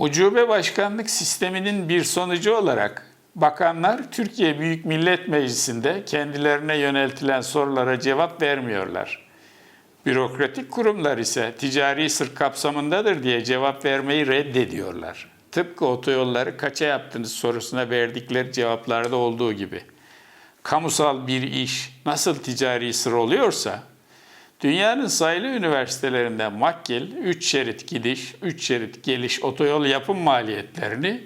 Ucube başkanlık sisteminin bir sonucu olarak bakanlar Türkiye Büyük Millet Meclisi'nde kendilerine yöneltilen sorulara cevap vermiyorlar. Bürokratik kurumlar ise ticari sır kapsamındadır diye cevap vermeyi reddediyorlar. Tıpkı otoyolları kaça yaptınız sorusuna verdikleri cevaplarda olduğu gibi. Kamusal bir iş nasıl ticari sır oluyorsa, dünyanın sayılı üniversitelerinde McGill 3 şerit gidiş, 3 şerit geliş otoyol yapım maliyetlerini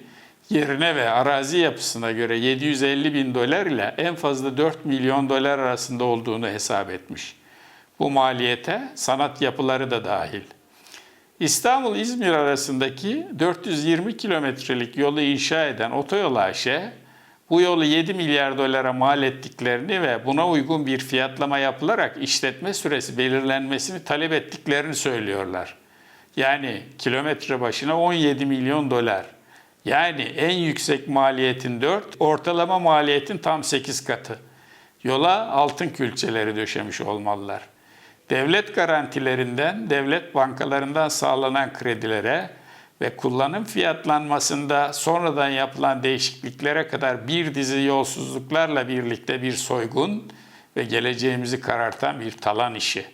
yerine ve arazi yapısına göre 750 bin dolar ile en fazla 4 milyon dolar arasında olduğunu hesap etmiş. Bu maliyete sanat yapıları da dahil. İstanbul-İzmir arasındaki 420 kilometrelik yolu inşa eden Otoyol AŞ, bu yolu 7 milyar dolara mal ettiklerini ve buna uygun bir fiyatlama yapılarak işletme süresi belirlenmesini talep ettiklerini söylüyorlar. Yani kilometre başına 17 milyon dolar. Yani en yüksek maliyetin 4, ortalama maliyetin tam 8 katı. Yola altın külçeleri döşemiş olmalılar. Devlet garantilerinden, devlet bankalarından sağlanan kredilere ve kullanım fiyatlanmasında sonradan yapılan değişikliklere kadar bir dizi yolsuzluklarla birlikte bir soygun ve geleceğimizi karartan bir talan işi.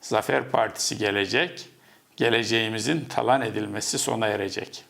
Zafer Partisi gelecek, geleceğimizin talan edilmesi sona erecek.